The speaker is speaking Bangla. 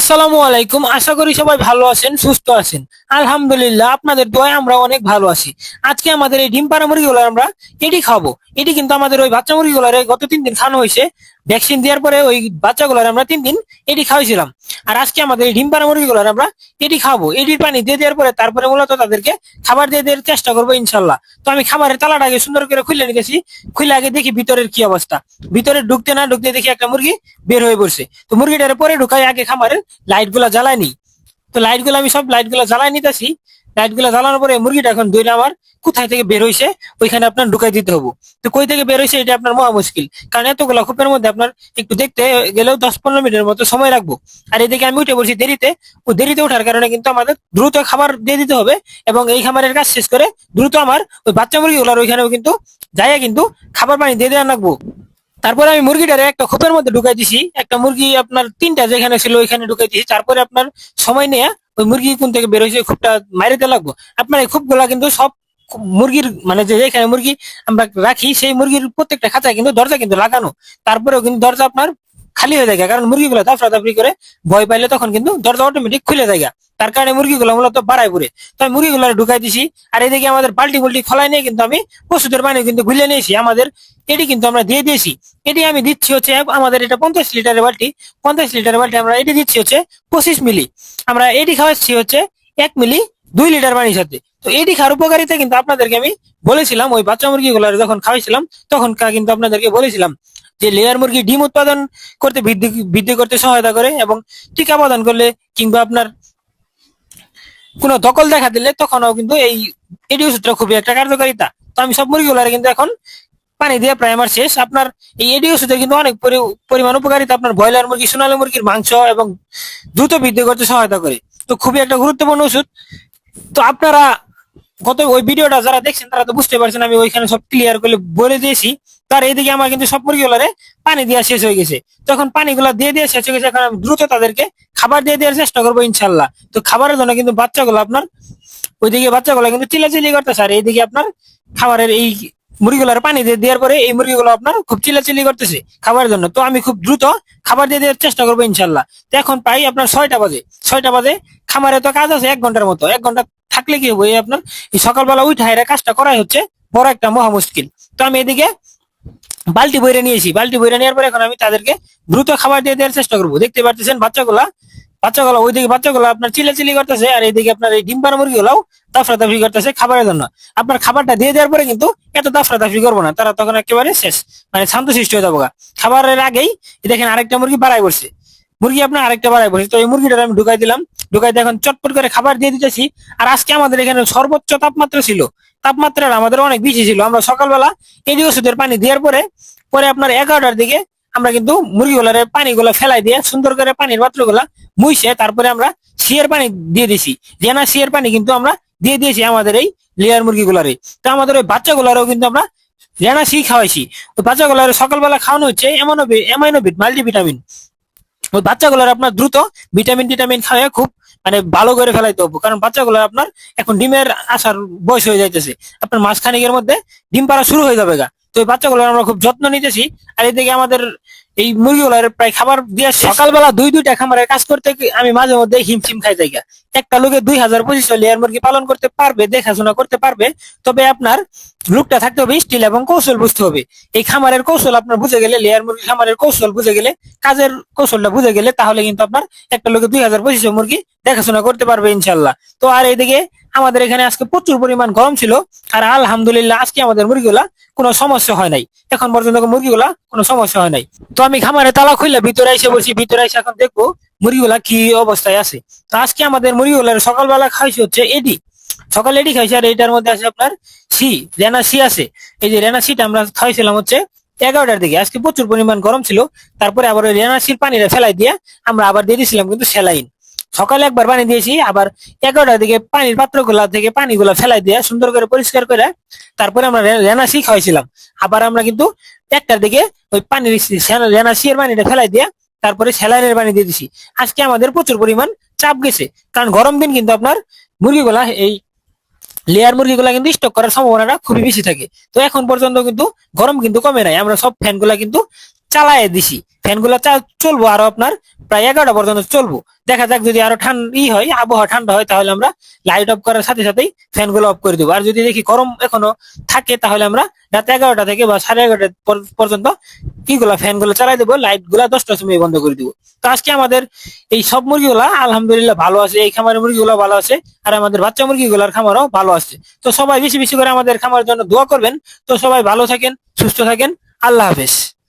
আসসালামু আলাইকুম। আশা করি সবাই ভালো আছেন, সুস্থ আছেন। আলহামদুলিল্লাহ, আপনাদের দয় আমরা অনেক ভালো আছি। আজকে আমাদের এই ডিম পাড়া মুরগিগুলো আমরা এটি খাব। এটি কিন্তু আমাদের ওই বাচ্চা মুরগিগুলোর গত তিন দিন খাওয়ানো হয়েছে। ভ্যাকসিন দেওয়ার পরে ওই বাচ্চাগুলোর আমরা তিন দিন এটি খাওয়াইছিলাম। আর আজকে আমাদের এই ডিম পাড়া মুরগিগুলোর আমরা এটি খাব এটির পানি দিয়ে দেওয়ার পরে তারপরে মূলত তাদেরকে খাবার দিয়ে দেওয়ার চেষ্টা করব ইনশাল্লাহ। তো আমি খাবারের তালাটা আগে সুন্দর করে খুলে নিতেছি খুলে আগে দেখি ভিতরের কি অবস্থা। ভিতরে ঢুকতে না ঢুকতে দেখি একটা মুরগি বের হয়ে পড়ছে। তো মুরগিটার পরে ঢুকাই আগে খামারের লাইটগুলা জ্বালায়নি তো লাইটগুলো আমি সব লাইটগুলা জ্বালাই নিতেছি। লাইটগুলা জ্বালানোর পরে মুরগিটা এখন দুই আমার কোথায় থেকে বের হয়েছে ওইখানে আপনার ঢুকাই দিতে হব। তো কই থেকে বের হয়েছে এটা আপনার মহা মুশকিল। কারণ এতগুলা খোপের মধ্যে আপনার একটু দেখতে গেলেও দশ পনেরো মিনিটের মতো সময় রাখব। আর এদিকে আমি উঠে বলছি দেরিতে, ও দেরিতে ওঠার কারণে কিন্তু আমাদের দ্রুত খাবার দিয়ে দিতে হবে এবং এই খাবারের কাজ শেষ করে দ্রুত আমার ওই বাচ্চা মুরগিগুলোর ওইখানেও কিন্তু যাইয়া কিন্তু খাবার পানি দিয়ে দেওয়া রাখব তারপরে আমি মুরগিটারে একটা খোপের মধ্যে ঢুকাই দিছি। একটা মুরগি আপনার তিনটা যেখানে ছিল ওইখানে ঢুকাই দিছি। তারপরে আপনার সময় নিয়ে ওই মুরগি কোন থেকে বের হয়েছে, খুবটা মারিতে লাগবো। আপনার এই খুবগুলা কিন্তু সব মুরগির মানে যে যেখানে মুরগি আমরা রাখি, সেই মুরগির প্রত্যেকটা খাঁচায় কিন্তু দরজা কিন্তু লাগানো। তারপরেও কিন্তু দরজা আপনার খালি হয়ে যায়, কারণ মুরগিগুলো দাফরা দাফরি করে ভয় পাইলে তখন কিন্তু দরজা অটোমেটিক খুলে যায় তার কারণে মুরগিগুলো মূলত বাড়ায় পুরে তো আমি মুরগিগুলো ঢুকাই দিছি, আর এদিকে আমাদের বাল্টি বুল্টি খোলাই নিয়ে কিন্তু আমি ওষুধের পানি কিন্তু গুলে নিয়েছি। আমাদের এটি কিন্তু আমরা দিয়ে দিয়েছি। এটি আমি দিচ্ছি হচ্ছে আমাদের এটা পঞ্চাশ লিটারের বাল্টি পঞ্চাশ লিটারের বাল্টি আমরা এটি দিচ্ছি হচ্ছে পঁচিশ মিলি। আমরা এটি খাওয়াচ্ছি হচ্ছে এক মিলি দুই লিটার পানির সাথে। তো এটি খাওয়ার উপকারিতা কিন্তু আপনাদেরকে আমি বলেছিলাম, ওই বাচ্চা মুরগিগুলো যখন খাওয়াইছিলাম, তখন কিন্তু আপনাদেরকে বলেছিলাম যে লেয়ার মুরগি ডিম উৎপাদন করতে বৃদ্ধি বৃদ্ধি করতে সহায়তা করে এবং টিকা প্রদান করলে কিংবা আপনার কোনো দখল দেখা দিলে তখন কিন্তু এই এডি ওষুধটা খুবই একটা কার্যকারিতা। তো আমি সব মুরগিগুলো কিন্তু এখন পানি দিয়ে প্রায় আমার শেষ। আপনার এই এডি ওষুধের কিন্তু অনেক পরি- পরিমাণ উপকারিতা। আপনার ব্রয়লার মুরগি, সোনালী মুরগির মাংস এবং দ্রুত বৃদ্ধি করতে সহায়তা করে। তো খুবই একটা গুরুত্বপূর্ণ ওষুধ। তো আপনারা গত ওই ভিডিওটা যারা দেখছেন, তারা তো বুঝতে পারছেন আমি ওইখানে সব ক্লিয়ার করে বলে দিয়েছি। তার এইদিকে আমার কিন্তু সব মুরগিগুলারে পানি দেওয়া শেষ হয়ে গেছে। তখন পানিগুলা দিয়ে দিয়ে শেষ হয়ে গেছে, এখন দ্রুত তাদেরকে খাবার দিয়ে দেওয়ার চেষ্টা করব ইনশাল্লাহ তো খাবারের জন্য কিন্তু বাচ্চাগুলো আপনার, ওইদিকে বাচ্চাগুলো কিন্তু চিলাচিলি করতেছে, আর এইদিকে আপনার খাবারের এই মুরগিগুলোর পানি দিয়ে দেওয়ার পরে এই মুরগিগুলো আপনার খুব চিলাচিলি করতেছে খাবারের জন্য। তো আমি খুব দ্রুত খাবার দিয়ে দেওয়ার চেষ্টা করব ইনশাল্লাহ তো এখন প্রায় আপনার ছয়টা বাজে ছয়টা বাজে, খামারে তো কাজ আছে এক ঘণ্টার মতো, এক ঘণ্টা থাকলে কি হবে? আপনার সকালবেলা উঠে কাজটা করাই হচ্ছে বড় একটা মহা মুশকিল তো আমি এদিকে বালতি বইরে নিয়েছি। বালতি বইরে নেওয়ার পরে এখন আমি তাদেরকে দ্রুত খাবার দিয়ে দেওয়ার চেষ্টা করব। দেখতে পাচ্ছেন বাচ্চাগুলা? বাচ্চাগুলো, ওইদিকে বাচ্চাগুলো আপনার চিলাচিলি করতেছে আর এইদিকে আপনার এই ডিম পাড়া মুরগিগুলাও দাফরা দাফরি করতেছে খাবারের জন্য। আপনার খাবারটা দিয়ে দেওয়ার পরে কিন্তু এত দাফরা দাফরি করব না। তারা তখন একেবারে শেষ মানে শান্ত সৃষ্টি হয়ে যাব খাবারের আগেই দেখেন আরেকটা মুরগি বাড়াই পড়ছে মুরগি আপনার আরেকটা বাড়াই পড়ছে তো এই মুরগিটা আমি ঢুকাই দিলাম। ঢুকাই দিয়ে এখন চটপট করে খাবার দিয়ে দিতেছি। আর আজকে আমাদের এখানে সর্বোচ্চ তাপমাত্রা ছিল। তাপমাত্রা আমাদের অনেক বেশি ছিল। আমরা সকালবেলা এডি ওষুধের পানি দেওয়ার পরে পরে আপনার এগারোটার দিকে আমরা কিন্তু মুরগিগুলার পানিগুলো ফেলাই দিয়ে সুন্দর করে পানির পাত্রগুলা মুইছে, তারপরে আমরা শিয়ের পানি দিয়ে দিছি। জেনা শিয়ের পানি কিন্তু আমরা দিয়ে দিয়েছি আমাদের এই লেয়ার মুরগিগুলারে। তো আমাদের ওই বাচ্চাগুলারও কিন্তু আমরা জেনা সি খাওয়াইছি। ওই বাচ্চাগুলার সকালবেলা খাওয়ানো হচ্ছে এমনও এমাইনোবিট মাল্টিভিটামিন ওই বাচ্চাগুলোর আপনার দ্রুত ভিটামিন, টিটামিন খাওয়া খুব মানে ভালো করে ফেলাইতে হবে। কারণ বাচ্চাগুলো আপনার এখন ডিমের আসার বয়স হয়ে যাইতেছে। আপনার মাঝখানিকের মধ্যে ডিম পাড়া শুরু হয়ে যাবে গা। তো ওই বাচ্চাগুলোর আমরা খুব যত্ন নিতেছি। আর এদিকে আমাদের এই মুরগিগুলোর প্রায় খাবার দিয়ে সকালবেলা দুই, দুইটা খামারের কাজ করতে আমি মাঝে মধ্যে হিমশিম খাই যাই। একটা লোকে দুই হাজার পঁচিশশো লেয়ার মুরগি পালন করতে পারবে, দেখাশোনা করতে পারবে, তবে আপনার লোকটা থাকতে হবে স্টিল এবং কৌশল বুঝতে হবে এই খামারের কৌশল আপনার বুঝে গেলে, লেয়ার মুরগি খামারের কৌশল বুঝে গেলে, কাজের কৌশলটা বুঝে গেলে তাহলে কিন্তু আপনার একটা লোকে দুই হাজার পঁচিশশো মুরগি দেখাশোনা করতে পারবে ইনশাল্লাহ তো আর এইদিকে আমাদের এখানে আজকে প্রচুর পরিমাণ গরম ছিল, আর আলহামদুলিল্লাহ আজকে আমাদের মুরগিগুলা কোনো সমস্যা হয় নাই। এখন পর্যন্ত মুরগিগুলা কোনো সমস্যা হয় নাই। তো আমি খামারে তালা খুললে ভিতরে এসে বলছি, ভিতরে এসে এখন দেখব মুরগিগুলা কি অবস্থায় আছে। তো আজকে আমাদের মুরগিগুলার সকালবেলা খাইছে হচ্ছে এডি। সকালে এডি খাইছে, আর এটার মধ্যে আছে আপনার সি, রেনা সি আছে। এই যে রেনা সিটা আমরা খাইছিলাম হচ্ছে এগারোটার দিকে। আজকে প্রচুর পরিমাণ গরম ছিল, তারপরে আবার ওই রেনা সির পানিটা ফেলাই দিয়ে আমরা আবার দিয়ে দিয়েছিলাম কিন্তু স্যালাইন সকালে একবার পানি দিয়েছি, আবার এগারোটার দিকে পানির পাত্রগুলা থেকে পানিগুলা ফেলাই দিয়ে সুন্দর করে পরিষ্কার করে তারপরে আমরা রেনাসি খাওয়াইছিলাম। আবার আমরা কিন্তু একটার দিকে ওই পানির রেনাসি এর পানিটা ফেলাই দিয়ে তারপরে স্যালাইনের পানি দিয়ে দিছি। আজকে আমাদের প্রচুর পরিমাণ চাপ গেছে, কারণ গরম দিন কিন্তু আপনার মুরগিগুলা, এই লেয়ার মুরগিগুলা কিন্তু স্টক করার সম্ভাবনাটা খুবই বেশি থাকে। তো এখন পর্যন্ত কিন্তু গরম কিন্তু কমে নাই, আমরা সব ফ্যানগুলা কিন্তু চালায় দিছি। ফ্যানগুলো চলবো আরও আপনার প্রায় এগারোটা পর্যন্ত চলবো। দেখা যাক যদি আরও ঠান্ডা ই হয়, আবহাওয়া ঠান্ডা হয়, তাহলে আমরা লাইট অফ করার সাথে সাথেই ফ্যানগুলো অফ করে দেবো। আর যদি দেখি গরম এখনও থাকে, তাহলে আমরা রাত এগারোটা থেকে বা সাড়ে এগারোটা পর- পর্যন্ত কিগুলা ফ্যানগুলো চালাই দেবো লাইটগুলা দশটার সময় বন্ধ করে দিব। তো আজকে আমাদের এই সব মুরগিগুলা আলহামদুলিল্লাহ ভালো আছে, এই খামারের মুরগিগুলো ভালো আছে, আর আমাদের বাচ্চা মুরগিগুলার খামারও ভালো আছে। তো সবাই বেশি বেশি করে আমাদের খামারের জন্য দোয়া করবেন। তো সবাই ভালো থাকেন, সুস্থ থাকেন, আল্লাহ হাফেজ।